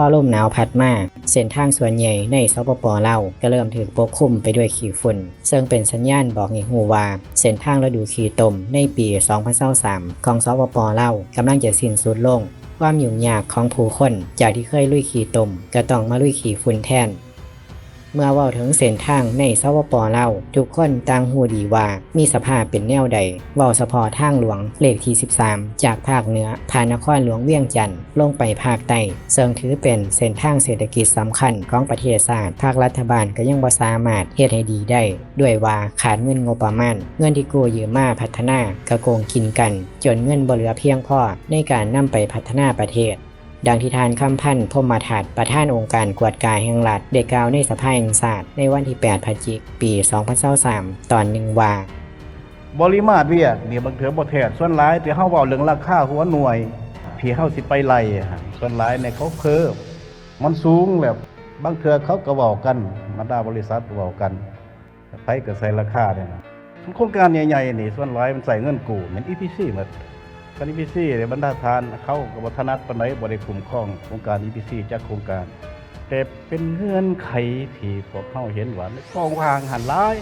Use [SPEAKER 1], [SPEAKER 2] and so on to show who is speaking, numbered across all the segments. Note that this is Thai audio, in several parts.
[SPEAKER 1] พ่อลมหนาวพัดมาเส้นทางส่วนใหญ่ในสปปลาวก็เริ่มถูกปกคลุมไปด้วยขี้ฝุ่น ซึ่งเป็นสัญญาณบอกให้ฮู้ว่าเส้นทางฤดูขี้ตมในปี 2023ของสปปลาวกำลังจะสิ้นสุดลง ความยุ่งยากของผู้คนจากที่เคยลุยขี่ตมก็ต้องมาลุยขี่ฝุ่นแทน เมื่อว่าถึงเส้นทางในสวปลาทุกคนต่างหูดีว่า มีสภาพเป็นแนวใดว้าเฉพาะทางหลวงเลขที่ 13 จากภาคเหนือผ่านนครหลวงเวียงจันทร์ลงไปภาคใต้ซึ่งถือเป็นเส้นทางเศรษฐกิจสำคัญของประเทศชาติภาครัฐบาลก็ยังบ่สามารถเฮ็ดให้ดีได้ ด้วยว่าขาดเงินงบประมาณ เงินที่กู้ยืมมาพัฒนากระโกงกินกัน จนเงินบ่เหลือเพียงพอในการนำไปพัฒนาประเทศ ดังที่ทานคำพันธ์พรหมาถัดประธานองค์การกวดกายแห่งรัฐได้กล่าวในสภาแห่งศาสตร์ในวันที่ 8พฤศจิกปี 2023ตอนหนึ่งว่า
[SPEAKER 2] บริมาตรเวียกนี่บางเถือบ่แท้ส่วนหลายที่เฮาเว้าเรื่องราคาหัวหน่วยที่เฮาสิไปไล่ส่วนหลายเนี่ยเขาเพิ่มมันสูงแบบบางเถือเขาก็เว้ากันบรรดาบริษัทก็เว้ากันไผก็ใส่ราคาเนี่ยโครงการใหญ่ๆนี่ส่วนหลายมันใส่เงินกู้เหมือน EPC หมด การ EPC เนี่ยบรรดาทานเขาก็บ่ถนัดปนใดบ่ได้คุ้มครองโครงการ EPC จากโครงการ แต่เป็นเงื่อนไขที่พวกเข้าเห็นว่าในกองวางหันร้าย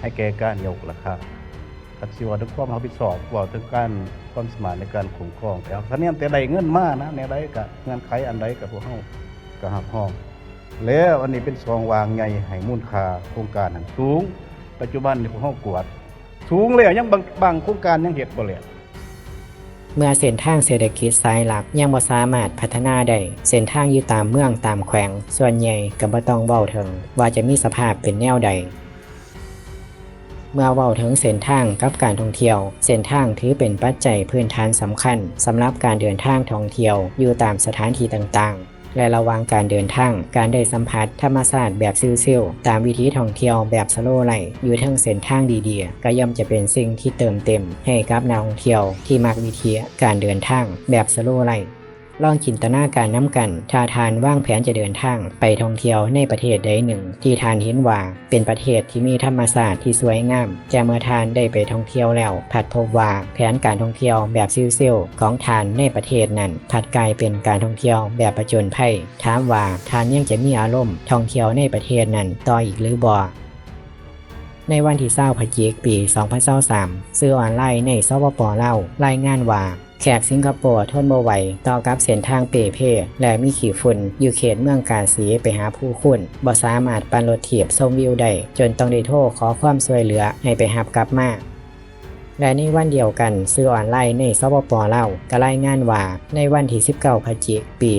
[SPEAKER 2] ให้แก่การยกราคาคัดสิว่าถึงความรับผิดชอบว่าถึงการความสมานในการคุ้มครอง แต่เอาคะแนนแต่ใดเงินมากนะในใดก็เงื่อนไขอันใดกับพวกเฮาก็หับห้อง แล้วอันนี้เป็นซองวางใหญ่ให้มูลค่าโครงการนั้นสูง ปัจจุบันนี่พวกเฮากวด สูงแล้วยังบางบางโครงการยังเฮ็ดบ่แล้ว
[SPEAKER 1] เมื่อเส้นทางเศรษฐกิจสายหลักยังบ่สามารถพัฒนาได้ เส้นทางอยู่ตามเมืองตามแขวง ส่วนใหญ่ก็บ่ต้องเว้าถึงว่าจะมีสภาพเป็นแนวใด เมื่อเว้าถึงเส้นทางกับการท่องเที่ยว เส้นทางถือเป็นปัจจัยพื้นฐานสำคัญสำหรับการเดินทางท่องเที่ยวอยู่ตามสถานที่ต่างๆ และระวังการเดินทาง การได้สัมผัสธรรมชาติแบบซิลๆตามวิธีท่องเที่ยวแบบสโลว์ไลฟ์อยู่ทั้งเส้นทางดีๆ ก็ย่อมจะเป็นสิ่งที่เติมเต็ม ให้กับนักท่องเที่ยวที่มักวิธีการเดินทางแบบสโลว์ไลฟ์ ลองจินตนาการน้ำกันถ้าทานว่างแผนจะเดินทางไปท่องเที่ยวในประเทศใดหนึ่ง ที่ทานเห็นว่าเป็นประเทศที่มีธรรมศาสตร์ที่สวยงามแต่เมื่อทานได้ไปท่องเที่ยวแล้วผัดพบว่าแผนการท่องเที่ยวแบบซิลๆของทานในประเทศนั้นผัดกลายเป็นการท่องเที่ยวแบบประจนภัยถามว่าทานยังจะมีอารมณ์ท่องเที่ยวในประเทศนั้นต่ออีกหรือบ่ในวันที่20พฤศจิกปี 2023 ซื้อออนไลน์ในสปปล่าวรายงานว่า แขกสิงคโปร์ทนบ่ไหวต่อกับเส้นทางเปเพ่และมีขี่ฝุ่นอยู่เขตเมืองกาสีไปหาผู้คุณบ่สามารถปันรถเทียบชมวิวได้จนต้องได้โทรขอความช่วยเหลือให้ไปหับกลับมาและในวันเดียวกันซื้อออนไลน์ในสปปลาก็รายงานว่าในวันที่ 19พฤศจิกายนปี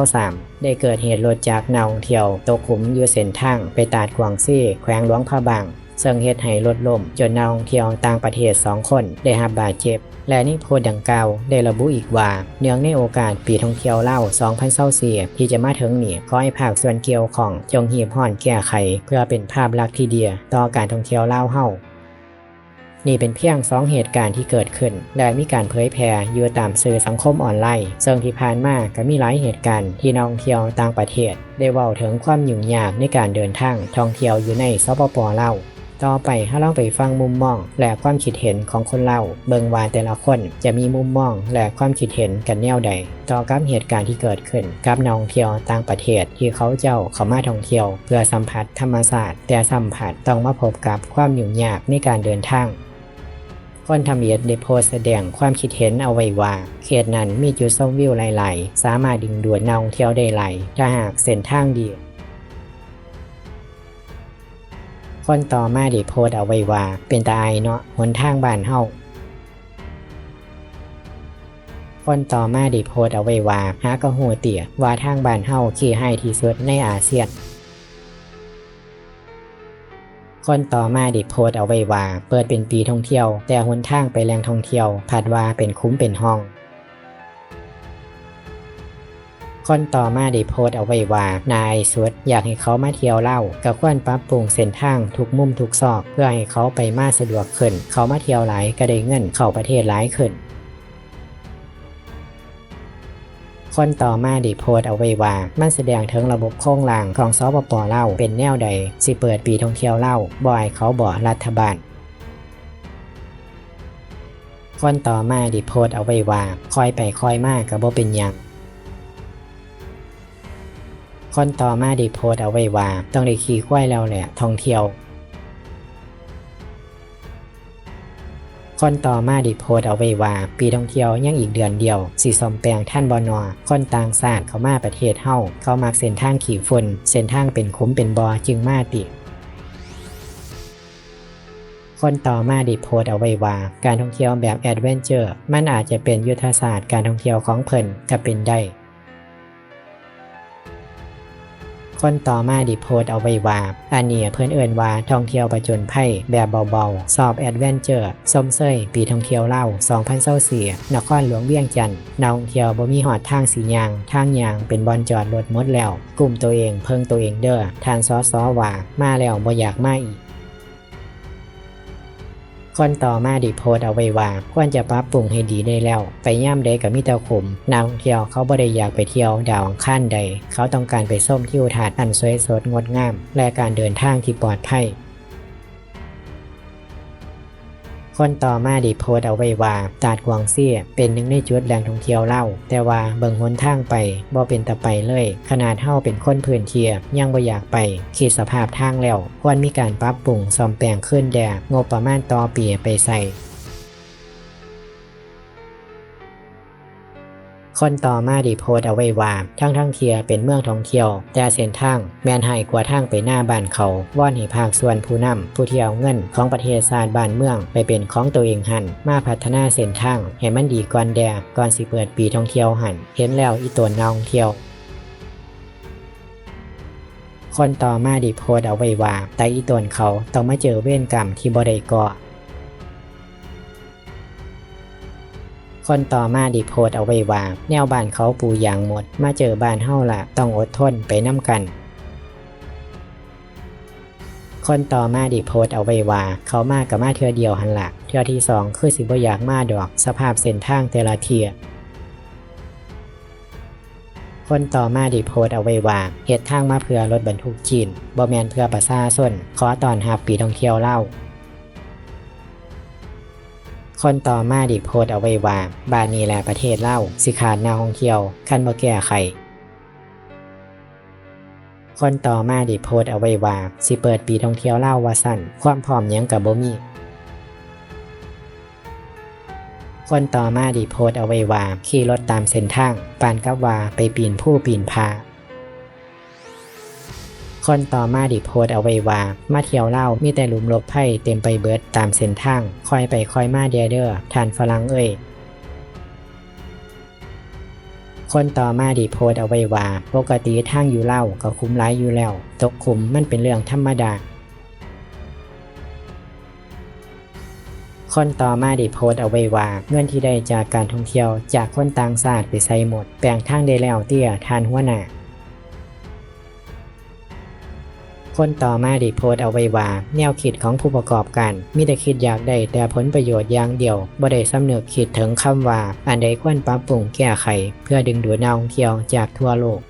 [SPEAKER 1] 2023ได้เกิดเหตุรถจากนักท่องเที่ยวตกหลุมอยู่เส้นทางไปตาดกวางซี่แขวงหลวงพระบาง ซึ่งเหตุให้รถล่มจนนักท่องเที่ยวต่างประเทศ2คนได้รับบาดเจ็บ และนิโพสต์ดังกล่าวได้ระบุอีกว่า เนื่องในโอกาสปีท่องเที่ยวเล่า 2024ที่จะมาถึงนี่ขอให้ภาคส่วนเกี่ยวของจงหีบห่อนแก้ไข เพื่อเป็นภาพลักษณ์ที่ดีต่อการท่องเที่ยวเล่าเฮานี่เป็นเพียงสองเหตุการณ์ที่เกิดขึ้น และมีการเผยแพร่อยู่ตามสื่อสังคมออนไลน์ซึ่งที่ผ่านมาก็มีหลายเหตุการณ์ที่นักท่องเที่ยวต่างประเทศ ได้เว้าถึงความยุ่งยากในการเดินทางท่องเที่ยวอยู่ในสปปลาว ต่อไปถ้าลองไปฟังมุมมอง และความคิดเห็นของคนเล่าเบิงว่าแต่ละคนจะมีมุมมองและความคิดเห็นกันแนวใด ต่อกับเหตุการณ์ที่เกิดขึ้น กับนักท่องเที่ยวต่างประเทศที่เขาเจ้าเข้ามาท่องเที่ยว เพื่อสัมผัสธรรมศาสตร์ แต่สัมผัสต้องมาพบกับความยุ่งยากในการเดินทางคนทำเอียดได้โพสแสดงความคิดเห็นเอาไว้ว่า เขตนั้นมีจุดชมวิวหลาย ๆ สามารถดึงดูดนักท่องเที่ยวได้หลายถ้าหากเส้นทางดี คนต่อมาได้โพสเอาไว้ว่า เป็นตาไอายเนาะหนทางบ้านเฮาคนต่อมาได้โพสเอาไว้ว่าหากระหูเตี่ยว่าทางบ้านเฮาขี่ให้ที่สุดในอาเซียนคนต่อมาได้โพสเอาไว้ว่า เปิดเป็นปีท่องเที่ยว แต่หนทางไปแหล่งท่องเที่ยวผัดว่าเป็นคุ้มเป็นห้อง คนต่อมาได้โพสต์เอาไว้ว่า นายสุดอยากให้เขามาเที่ยวเล่าก็ควรปรับปรุงเส้นทางทุกมุมทุกซอก เพื่อให้เขาไปมาสะดวกขึ้น เขามาเที่ยวหลายก็ได้เงินเข้าประเทศหลายขึ้นคนต่อมาได้โพสต์เอาไว้ว่า มันแสดงถึงระบบโครงล่างของสปปเล่าเป็นแนวใด สิเปิดปีท่องเที่ยวเล่าบ่อยเขาบ่รัฐบาลคนต่อมาได้โพสต์เอาไว้ว่าคอยไปคอยมากก็บ่เป็นยัง คนต่อมาได้โพสเอาไว้ว่า ต้องได้ขี่ควายแล้วแหละท่องเที่ยว คนต่อมาได้โพสเอาไว้ว่า ปีท่องเที่ยวยังอีกเดือนเดียวสีสมแปลงท่านบอนอคนต่างชาติเข้ามาประเทศเฮาเขามักเส้นทางขี่ฝุ่นเส้นทางเป็นคุ้มเป็นบอจึงมาติคนต่อมาด้โพสเอาไว้ว่า การท่องเที่ยวแบบแอดเวนเจอร์ มันอาจจะเป็นยุทธศาสตร์การท่องเที่ยวของเพิ่นก็เป็นได้ คนต่อมาดิโพสเอาไว้ว่า อันเนี้ยเพื่อนเอินว่าท่องเที่ยวประจนไพ่แบบเบาๆ สอบแอดเวนเจอร์ส้มเซยปีท่องเที่ยวเล่า2024นครหลวงเวียงจันทน์นักท่องเที่ยวบ่มีหอดทางสียางทางยางเป็นบอลจอดรถมดแล้ว กลุ่มตัวเองเพิ่งตัวเองเด้อทานซอซอว่ามาแล้วบ่อยากมาอีก คนต่อมาดิโพสเอาไว้ว่า ควรจะปรับปรุงให้ดีได้แล้ว ไปย่ำเดกับมิตรขุมนักท่องเที่ยวเขาบ่ได้อยากไปเที่ยวดาวขั้นใด เขาต้องการไปส้มที่อุทาน์อันสวยสดงดงาม และการเดินทางที่ปลอดภัย คนต่อมาไดิโพสเอาไว้ว่า ตาดกวางเซี่ยเป็นหนึ่งในจุดแหล่งท่องเที่ยวเล่า แต่ว่าเบิ่งหนทางไปบ่เป็นตะไปเลย ขนาดเฮาเป็นคนพื้นเทียยังบ่อยากไปคิดสภาพทางแล้ว ควรมีการปรับปรุงซ่อมแปลงขึ้นแดงบประมาณต่อปีไปใส่ คนต่อมาดีโพสเอาไว้ว่าทั้งทั้งเทียเป็นเมืองท่องเที่ยว แต่เส้นทางแมนให้กว่าทางไปหน้าบ้านเขาว่อนให้ภาคส่วนผู้นำผู้เที่ยวเงินของประเทศชาติบ้านเมือง ไปเป็นของตัวเองหันมาพัฒนาเส้นทางให้มันดีก่อนแดก่อนสิเปิดปีท่องเที่ยวหันเห็นแล้วอีตัวนักท่องเที่ยวคนต่อมาดีโพสต์เอาไว้ว่าแต่อีตนเขาต้องมาเจอเวรกรรมที่บ่ได้ก่อ คนต่อมาดิโพสต์เอาไว้ว่า แนวบ้านเขาปูยางหมด มาเจอบ้านเฮาละต้องอดทนไปน้ำกันคนต่อมาดิโพสต์เอาไว้ว่า เขามากกับมาเทือเดียวหันหละเทือที่สองคือสิบอยากมาดอก สภาพเส้นทางแต่ละเทีย คนต่อมาดิโพสต์เอาไว้ว่าเหตุทางมาเพื่อรถบรรทุกจีนบ่แมนเพื่อประชาชนขอตอนหับปีท่องเที่ยวเล่า คนต่อมาดิโพสต์เอาไว้ว่าบานนี้แหละประเทศเล่าสิขาดนวท่องเที่ยวคันบ่แก้ไขคนต่อมาดิโพสต์เอาไว้ว่าสิเปิดปีท่องเที่ยวเล่าว่าสั่นความพร้อมยังกับบ่มีคนต่อมาดิโพสต์เอาไว้ว่าขี่รถตามเส้นทางปานกับว่าไปปีนผู้ปีนผา คนต่อมาดิโพสต์เอาไว้ว่า มาเที่ยวเล่ามีแต่หลุมลบไพ่เต็มไปเบิดตามเส้นทางคอยไปคอยมาเดอเดอร์ทานฝรั่งเอ้ยคนต่อมาดิโพสต์เอาไว้ว่า ปกติทางอยู่เล่าก็คุ้มร้ายอยู่แล้ว ตกขุมมันเป็นเรื่องธรรมดา คนต่อมาด้โพสต์เอาไว้ว่า เงินที่ได้จากการท่องเที่ยวจากคนต่างชาติไปใส่หมด แปลงทางได้แล้วเตี้ยทานหัวหน้า คนต่อมาได้โพสต์เอาไว้ว่า แนวคิดของผู้ประกอบการมีแต่คิดอยากได้แต่ผลประโยชน์อย่างเดียวบ่ได้สำนึกคิดถึงคำว่า อันใดควรปรับปรุงแก้ไข เพื่อดึงดูดนักท่องเที่ยวจากทั่วโลก